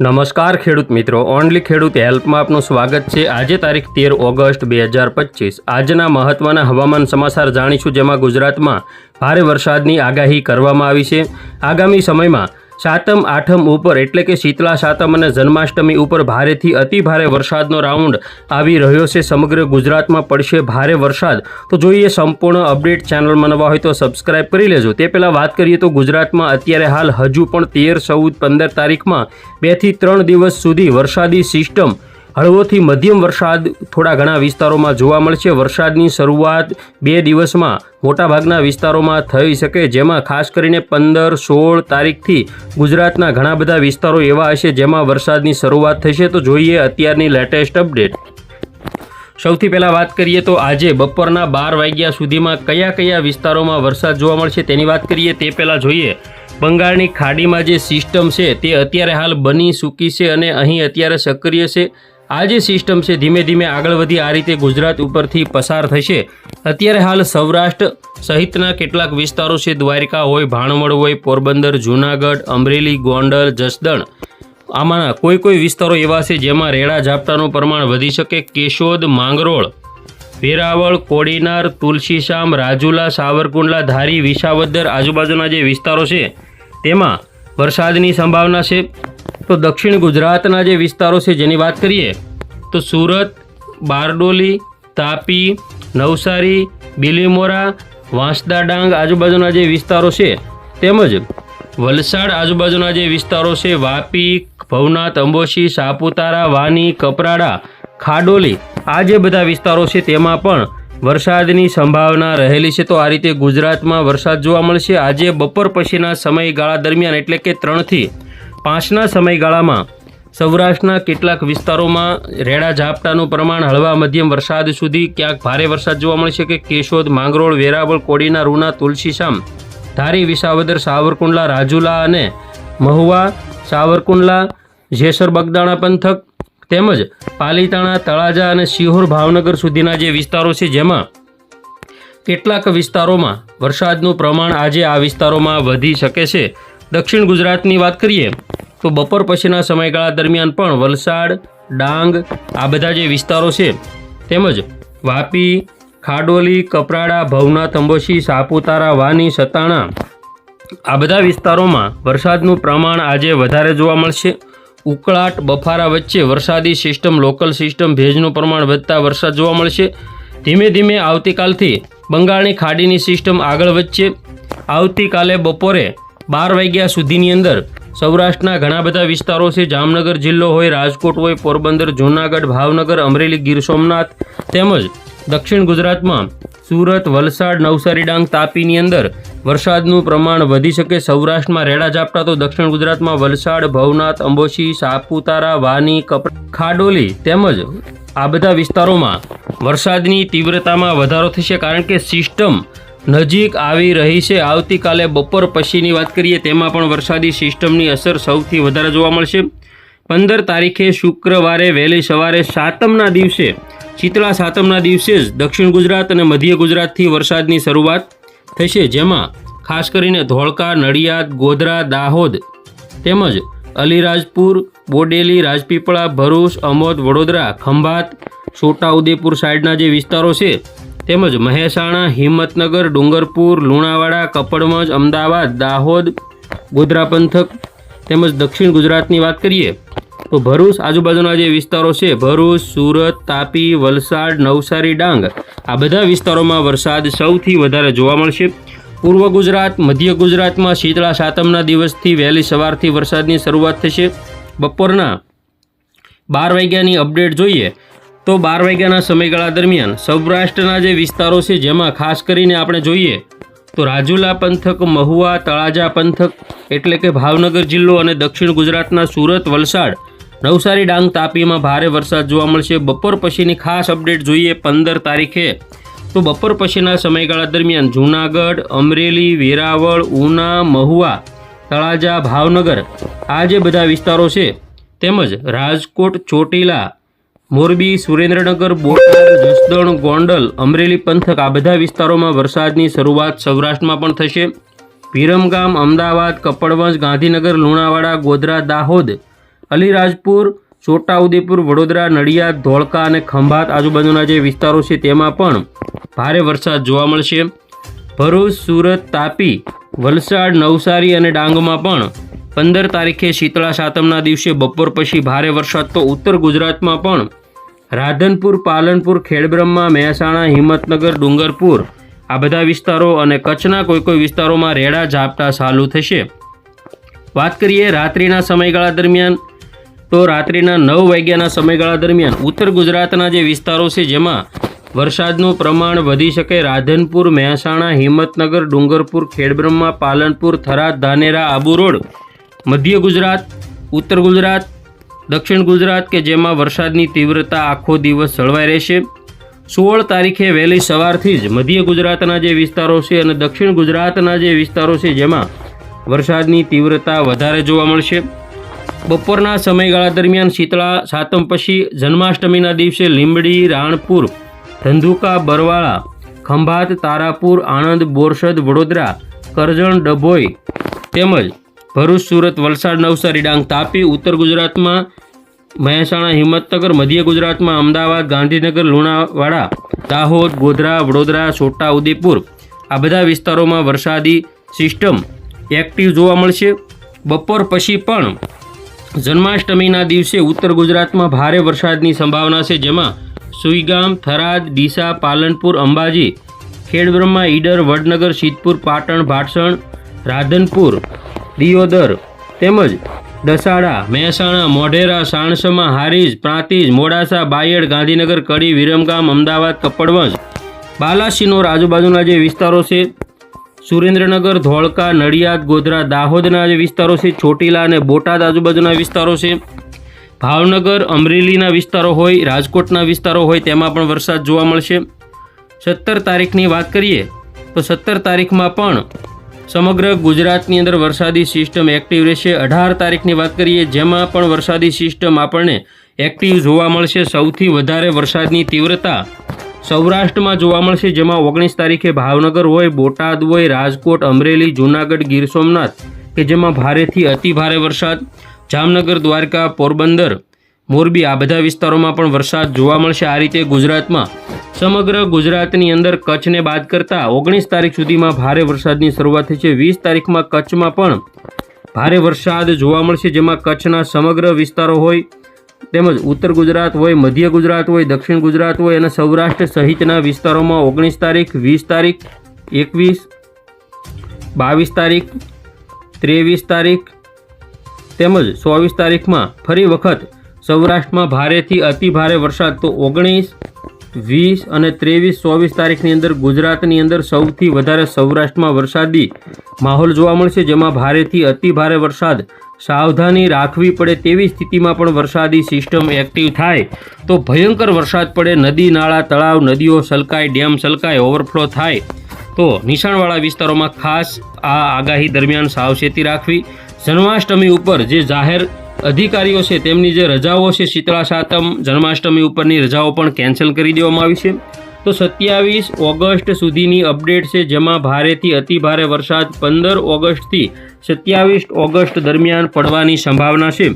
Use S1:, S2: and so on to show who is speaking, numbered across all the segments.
S1: નમસ્કાર ખેડૂત મિત્રો, ઓનલી ખેડૂત હેલ્પમાં આપનું સ્વાગત છે. આજે તારીખ તેર ઓગસ્ટ બે હજાર પચીસ. આજના મહત્વના હવામાન સમાચાર જાણીશું, જેમાં ગુજરાતમાં ભારે વરસાદની આગાહી કરવામાં આવી છે. આગામી સમયમાં સાતમ, આઠમ ઉપર એટલે કે શીતલા સાતમ અને જન્માષ્ટમી ઉપર ભારેથી અતિ ભારે વરસાદનો રાઉન્ડ આવી રહ્યો છે. સમગ્ર ગુજરાતમાં પડશે ભારે વરસાદ. તો જોઈએ સંપૂર્ણ અપડેટ ચેનલમાં નવા હોય તો સબસ્ક્રાઇબ કરી લેજો. તે પહેલાં વાત કરીએ તો ગુજરાતમાં અત્યારે હાલ હજુ પણ તેર, ચૌદ, પંદર તારીખમાં બેથી ત્રણ દિવસ સુધી વરસાદી સિસ્ટમ હળવોથી મધ્યમ વરસાદ થોડા ઘણા વિસ્તારોમાં જોવા મળશે. વરસાદની શરૂઆત બે દિવસમાં મોટાભાગના વિસ્તારોમાં થઈ શકે, જેમાં ખાસ કરીને પંદર, સોળ તારીખથી ગુજરાતના ઘણા બધા વિસ્તારો એવા હશે જેમાં વરસાદની શરૂઆત થશે. તો જોઈએ અત્યારની લેટેસ્ટ અપડેટ સૌથી પહેલાં વાત કરીએ તો આજે બપોરના બાર વાગ્યા સુધીમાં કયા કયા વિસ્તારોમાં વરસાદ જોવા મળશે તેની વાત કરીએ. તે પહેલાં જોઈએ બંગાળની ખાડીમાં જે સિસ્ટમ છે તે અત્યારે હાલ બની ચૂકી છે અને અહીં અત્યારે સક્રિય છે. આ જે સિસ્ટમ છે, ધીમે ધીમે આગળ વધી આ રીતે ગુજરાત ઉપરથી પસાર થશે. અત્યારે હાલ સૌરાષ્ટ્ર સહિતના કેટલાક વિસ્તારો છે, દ્વારિકા હોય, ભાણવડ હોય, પોરબંદર, જૂનાગઢ, અમરેલી, ગોંડલ, જસદણ. આમાંના કોઈ કોઈ વિસ્તારો એવા છે, જેમાં રેડા ઝાપટાનું પ્રમાણ વધી શકે. કેશોદ, માંગરોળ, વેરાવળ, કોડીનાર, તુલસીશામ, રાજુલા, સાવરકુંડલા, ધારી, વિસાવદર આજુબાજુના જે વિસ્તારો છે, તેમાં વરસાદની સંભાવના છે. તો દક્ષિણ ગુજરાતના જે વિસ્તારો છે જેની વાત કરીએ, તો સુરત, બારડોલી, તાપી, નવસારી, બિલીમોરા, વાંસદા ડાંગ આજુબાજુના જે વિસ્તારો છે, તેમજ વલસાડ આજુબાજુના જે વિસ્તારો છે, વાપી, ભવનાથ, અંબોશી, સાપુતારા, વાની, કપરાડા, ખાડોલી, આ જે બધા વિસ્તારો છે તેમાં પણ વરસાદની સંભાવના રહેલી છે. તો આ રીતે ગુજરાતમાં વરસાદ જોવા મળશે. આજે બપોર પછીના સમયગાળા દરમિયાન એટલે કે ત્રણથી પાંચના સમયગાળામાં સૌરાષ્ટ્રના કેટલાક વિસ્તારોમાં રેડા ઝાપટાનું પ્રમાણ હળવા મધ્યમ વરસાદ સુધી ક્યાંક ભારે વરસાદ જોવા મળશે કે કેશોદ, માંગરોળ, વેરાવળ, કોડીના, રૂના, તુલસીશામ, ધારી, વિસાવદર, સાવરકુંડલા, રાજુલા અને મહુવા, સાવરકુંડલા, જેસર, બગદાણા પંથક તેમજ પાલીતાણા, તળાજા અને સિહોર ભાવનગર સુધીના જે વિસ્તારો છે જેમાં કેટલાક વિસ્તારોમાં વરસાદનું પ્રમાણ આજે આ વિસ્તારોમાં વધી શકે છે. દક્ષિણ ગુજરાતની વાત કરીએ, તો બપોર પછીના સમયગાળા દરમિયાન પણ વલસાડ, ડાંગ, આ બધા જે વિસ્તારો છે, તેમજ વાપી, ખાડોલી, કપરાડા ભવનાથ અંબોશી સાપુતારા, વાની, સતાણા, આ બધા વિસ્તારોમાં વરસાદનું પ્રમાણ આજે વધારે જોવા મળશે. ઉકળાટ, બફારા વચ્ચે વરસાદી સિસ્ટમ, લોકલ સિસ્ટમ, ભેજનું પ્રમાણ વધતા વરસાદ જોવા મળશે. ધીમે ધીમે આવતીકાલથી બંગાળની ખાડીની સિસ્ટમ આગળ વધશે. આવતીકાલે બપોરે બાર વાગ્યા સુધીની અંદર સૌરાષ્ટ્રના ઘણા બધા વિસ્તારો છે. જામનગર જિલ્લો હોય, રાજકોટ હોય, પોરબંદર, જૂનાગઢ, ભાવનગર, અમરેલી, ગીર સોમનાથ તેમજ દક્ષિણ ગુજરાતમાં સુરત, વલસાડ, નવસારી, ડાંગ, તાપીની અંદર વરસાદનું પ્રમાણ વધી શકે. સૌરાષ્ટ્રમાં રેડા ઝાપટા તો દક્ષિણ ગુજરાતમાં વલસાડ, ભવનાથ, અંબોશી, સાપુતારા, વાની, કપ ખાડોલી તેમજ આ બધા વિસ્તારોમાં વરસાદની તીવ્રતામાં વધારો થશે. કારણ કે સિસ્ટમ નજીક આવી રહી છે. આવતીકાલે બપોર પછીની વાત કરીએ, તેમાં પણ વરસાદી સિસ્ટમની અસર સૌથી વધારે જોવા મળશે. પંદર તારીખે શુક્રવારે વહેલી સવારે સાતમના દિવસે શીતળા સાતમના દિવસે જ દક્ષિણ ગુજરાત અને મધ્ય ગુજરાતથી વરસાદની શરૂઆત થશે. જેમાં ખાસ કરીને ધોળકા, નડિયાદ, ગોધરા, દાહોદ તેમજ અલીરાજપુર, બોડેલી, રાજપીપળા, ભરૂચ, અમોદ, વડોદરા, ખંભાત, છોટાઉદેપુર સાઈડના જે વિસ્તારો છે તેમજ મહેસાણા, હિંમતનગર, ડુંગરપુર, લુણાવાડા, કપડમજ, અમદાવાદ, દાહોદ ગોધરા પંથક તેમજ દક્ષિણ ગુજરાતની વાત કરીએ તો ભરૂચ આજુબાજુના જે વિસ્તારો છે, ભરૂચ, સુરત, તાપી, વલસાડ, નવસારી, ડાંગ, આ બધા વિસ્તારોમાં વરસાદ સૌથી વધારે જોવા મળશે. પૂર્વ ગુજરાત, મધ્ય ગુજરાતમાં શીતળા સાતમના દિવસથી વહેલી સવારથી વરસાદની શરૂઆત થશે. બપોરના બાર વાગ્યાની અપડેટ જોઈએ તો બાર વાગ્યાના સમયગાળા દરમિયાન સૌરાષ્ટ્રના જે વિસ્તારો છે, જેમાં ખાસ કરીને આપણે જોઈએ તો રાજુલા પંથક, મહુવા, તળાજા પંથક એટલે કે ભાવનગર જિલ્લો અને દક્ષિણ ગુજરાતના સુરત, વલસાડ, નવસારી, ડાંગ, તાપીમાં ભારે વરસાદ જોવા મળશે. બપોર પછીની ખાસ અપડેટ જોઈએ પંદર તારીખે. તો બપોર પછીના સમયગાળા દરમિયાન જૂનાગઢ, અમરેલી, વેરાવળ, ઉના, મહુવા, તળાજા, ભાવનગર આ જે બધા વિસ્તારો છે, તેમજ રાજકોટ, ચોટીલા મોરબી, સુરેન્દ્રનગર, બોટાદ, જસદણ, ગોંડલ, અમરેલી પંથક આ બધા વિસ્તારોમાં વરસાદની શરૂઆત સૌરાષ્ટ્રમાં પણ થશે. વિરમગામ, અમદાવાદ, કપડવંજ, ગાંધીનગર, લુણાવાડા, ગોધરા, દાહોદ, અલીરાજપુર, છોટાઉદેપુર, વડોદરા, નડિયાદ, ધોળકા અને ખંભાત આજુબાજુના જે વિસ્તારો છે તેમાં પણ ભારે વરસાદ જોવા મળશે. ભરૂચ, સુરત, તાપી, વલસાડ, નવસારી અને ડાંગમાં પણ પંદર તારીખે શીતળા સાતમના દિવસે બપોર પછી ભારે વરસાદ. તો ઉત્તર ગુજરાતમાં પણ રાધનપુર, પાલનપુર, ખેડબ્રહ્મા, મહેસાણા, હિંમતનગર, ડુંગરપુર આ બધા વિસ્તારો અને કચ્છના કોઈ કોઈ વિસ્તારોમાં રેડા ઝાપટા ચાલુ થશે. વાત કરીએ રાત્રિના સમયગાળા દરમિયાન, તો રાત્રિના નવ વાગ્યાના સમયગાળા દરમિયાન ઉત્તર ગુજરાતના જે વિસ્તારો છે જેમાં વરસાદનું પ્રમાણ વધી શકે રાધનપુર, મહેસાણા, હિંમતનગર, ડુંગરપુર, ખેડબ્રહ્મા, પાલનપુર, થરાદ, ધાનેરા, આબુ રોડ, મધ્ય ગુજરાત, ઉત્તર ગુજરાત દક્ષિણ ગુજરાત કે જેમાં વરસાદની તીવ્રતા આખો દિવસ જળવાઈ રહેશે. સોળ તારીખે વહેલી સવારથી જ મધ્ય ગુજરાતના જે વિસ્તારો છે અને દક્ષિણ ગુજરાતના જે વિસ્તારો છે જેમાં વરસાદની તીવ્રતા વધારે જોવા મળશે. બપોરના સમયગાળા દરમિયાન શીતળા, સાતમ પછી જન્માષ્ટમીના દિવસે લીંબડી, રાણપુર, ધંધુકા, બરવાળા, ખંભાત, તારાપુર, આણંદ, બોરસદ, વડોદરા, કરજણ, ડભોઈ તેમજ ભરૂચ, સુરત, વલસાડ, નવસારી, ડાંગ, તાપી, ઉત્તર ગુજરાતમાં મહેસાણા, હિંમતનગર, મધ્ય ગુજરાતમાં અમદાવાદ, ગાંધીનગર, લુણાવાડા, દાહોદ, ગોધરા, વડોદરા, છોટા ઉદેપુર આ બધા વિસ્તારોમાં વરસાદી સિસ્ટમ એક્ટિવ જોવા મળશે. બપોર પછી પણ જન્માષ્ટમીના દિવસે ઉત્તર ગુજરાતમાં ભારે વરસાદની સંભાવના છે, જેમાં સુઈગામ, થરાદ, ડીસા, પાલનપુર, અંબાજી, ખેડબ્રહ્મા, ઈડર, વડનગર, સિદ્ધપુર, પાટણ, ભાટસણ, રાધનપુર દિયોદર તેમજ દસાડા, મહેસાણા, મોઢેરા, સાણસમા હારીજ, પ્રાંતિજ, મોડાસા, બાયડ, ગાંધીનગર, કડી, વિરમગામ, અમદાવાદ, કપડવંજ બાલાસીનોર આજુબાજુના જે વિસ્તારો છે, સુરેન્દ્રનગર, ધોળકા, નડિયાદ, ગોધરા, દાહોદના જે વિસ્તારો છે, ચોટીલા અને બોટાદ આજુબાજુના વિસ્તારો છે. ભાવનગર, અમરેલીના વિસ્તારો હોય, રાજકોટના વિસ્તારો હોય, તેમાં પણ વરસાદ જોવા મળશે. સત્તર તારીખની વાત કરીએ, તો સત્તર તારીખમાં પણ સમગ્ર ગુજરાતની અંદર વરસાદી સિસ્ટમ એક્ટિવ રહેશે. અઢાર તારીખની વાત કરીએ, જેમાં પણ વરસાદી સિસ્ટમ આપણને એક્ટિવ જોવા મળશે. સૌથી વધારે વરસાદની તીવ્રતા સૌરાષ્ટ્રમાં જોવા મળશે, જેમાં ઓગણીસ તારીખે ભાવનગર હોય, બોટાદ હોય, રાજકોટ, અમરેલી, જૂનાગઢ, ગીર સોમનાથ, કે જેમાં ભારેથી અતિ ભારે વરસાદ. જામનગર, દ્વારકા, પોરબંદર મોરબી આ બધા વિસ્તારોમાં પણ વરસાદ જોવા મળશે. આ રીતે ગુજરાતમાં સમગ્ર ગુજરાતની અંદર કચ્છને બાદ કરતાં ઓગણીસ તારીખ સુધીમાં ભારે વરસાદની શરૂઆત થઈ છે. વીસ તારીખમાં કચ્છમાં પણ ભારે વરસાદ જોવા મળશે, જેમાં કચ્છના સમગ્ર વિસ્તારો હોય, તેમજ ઉત્તર ગુજરાત હોય, મધ્ય ગુજરાત હોય, દક્ષિણ ગુજરાત હોય અને સૌરાષ્ટ્ર સહિતના વિસ્તારોમાં ઓગણીસ તારીખ, વીસ તારીખ, એકવીસ, બાવીસ તારીખ, ત્રેવીસ તારીખ, તેમજ ચોવીસ તારીખમાં ફરી વખત સૌરાષ્ટ્રમાં ભારેથી અતિ ભારે વરસાદ. તો ઓગણીસ, વીસ અને ત્રેવીસ, ચોવીસ તારીખની અંદર ગુજરાતની અંદર સૌથી વધારે સૌરાષ્ટ્રમાં વરસાદી માહોલ જોવા મળશે, જેમાં ભારેથી અતિ ભારે વરસાદ. સાવધાની રાખવી પડે તેવી સ્થિતિમાં પણ વરસાદી સિસ્ટમ એક્ટિવ થાય. તો ભયંકર વરસાદ પડે, નદી, નાળા, તળાવ, નદીઓ સલકાય, ડેમ સલકાય, ઓવરફ્લો થાય. તો નિશાણવાળા વિસ્તારોમાં ખાસ આ આગાહી દરમિયાન સાવચેતી રાખવી. જન્માષ્ટમી ઉપર જે જાહેર અધિકારીઓ છે, તેમની જે રજાઓ છે શીતળા સાતમ જન્માષ્ટમી ઉપરની રજાઓ પણ કેન્સલ કરી દેવામાં આવી છે. તો સત્યાવીસ ઓગસ્ટ સુધીની અપડેટ છે, જેમાં ભારેથી અતિ ભારે વરસાદ પંદર ઓગસ્ટથી સત્યાવીસ ઓગસ્ટ દરમિયાન પડવાની સંભાવના છે.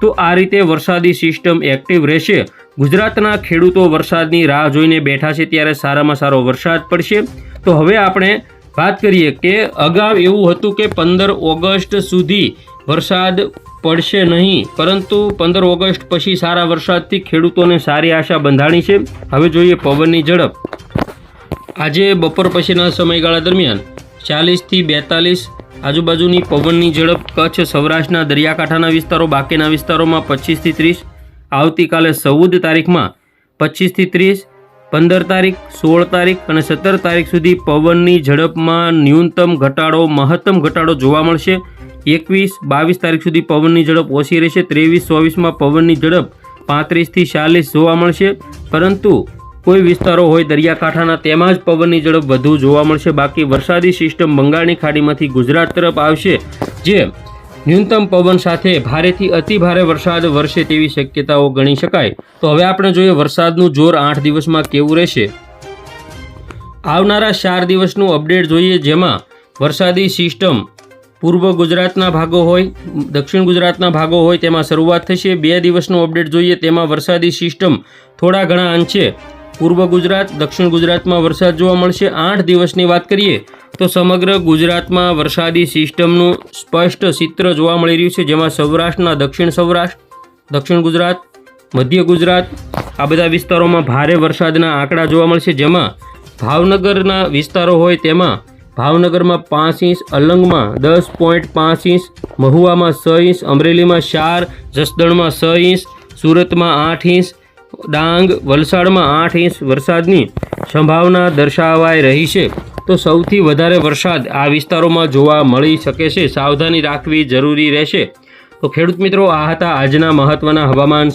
S1: તો આ રીતે વરસાદી સિસ્ટમ એક્ટિવ રહેશે. ગુજરાતના ખેડૂતો વરસાદની રાહ જોઈને બેઠા છે, ત્યારે સારામાં સારો વરસાદ પડશે. તો હવે આપણે વાત કરીએ કે અગાઉ એવું હતું કે પંદર ઓગસ્ટ સુધી વરસાદ પડશે નહીં, પરંતુ પંદર ઓગસ્ટ પછી સારા વરસાદથી ખેડૂતોને સારી આશા બંધાણી છે. હવે જોઈએ પવનની ઝડપ. આજે બપોર પછીના સમયગાળા દરમિયાન ચાલીસથી બેતાલીસ આજુબાજુની પવનની ઝડપ કચ્છ, સૌરાષ્ટ્રના દરિયાકાંઠાના વિસ્તારો, બાકીના વિસ્તારોમાં પચીસથી ત્રીસ, આવતીકાલે ચૌદ તારીખમાં પચીસથી ત્રીસ, પંદર તારીખ, સોળ તારીખ અને સત્તર તારીખ સુધી પવનની ઝડપમાં ન્યૂનતમ ઘટાડો, મહત્તમ ઘટાડો જોવા મળશે. એકવીસ, બાવીસ તારીખ સુધી પવનની ઝડપ ઓછી રહેશે, ત્રેવીસ, ચોવીસમાં પવનની ઝડપ પાંત્રીસથી ચાલીસ જોવા મળશે. પરંતુ કોઈ વિસ્તારો હોય દરિયાકાંઠાના, તેમાં જ પવનની ઝડપ વધુ જોવા મળશે. બાકી વરસાદી સિસ્ટમ બંગાળની ખાડીમાંથી ગુજરાત તરફ આવશે, જે ન્યૂનતમ પવન સાથે ભારેથી અતિ ભારે વરસાદ વરસે તેવી શક્યતાઓ ગણી શકાય. તો હવે આપણે જોઈએ વરસાદનું જોર આઠ દિવસમાં કેવું રહેશે. આવનારા ચાર દિવસનું અપડેટ જોઈએ, જેમાં વરસાદી સિસ્ટમ પૂર્વ ગુજરાતના ભાગો હોય, દક્ષિણ ગુજરાતના ભાગો હોય તેમાં શરૂઆત થશે. બે દિવસનું અપડેટ જોઈએ, તેમાં વરસાદી સિસ્ટમ થોડા ઘણા અંશે. પૂર્વ ગુજરાત, દક્ષિણ ગુજરાતમાં વરસાદ જોવા મળશે. આઠ દિવસની વાત કરીએ, તો સમગ્ર ગુજરાતમાં વરસાદી સિસ્ટમનું સ્પષ્ટ ચિત્ર જોવા મળી રહ્યું છે, જેમાં સૌરાષ્ટ્રના દક્ષિણ સૌરાષ્ટ્ર, દક્ષિણ ગુજરાત, મધ્ય ગુજરાત, આ બધા વિસ્તારોમાં ભારે વરસાદના આંકડા જોવા મળશે, જેમાં ભાવનગરના વિસ્તારો હોય તેમાં ભાવનગરમાં પાંચ ઇંચ, અલંગમાં દસ પોઈન્ટ પાંચ ઇંચ, મહુવામાં છ ઇંચ, અમરેલીમાં ચાર, જસદણમાં છ ઇંચ, સુરતમાં આઠ ઇંચ, ડાંગ, વલસાડમાં આઠ ઇંચ વરસાદની સંભાવના દર્શાવાઈ રહી છે. તો સૌથી વધારે વરસાદ આ વિસ્તારોમાં જોવા મળી શકે છે. સાવધાની રાખવી જરૂરી રહેશે. તો ખેડૂત મિત્રો, આ હતા આજના મહત્ત્વના હવામાન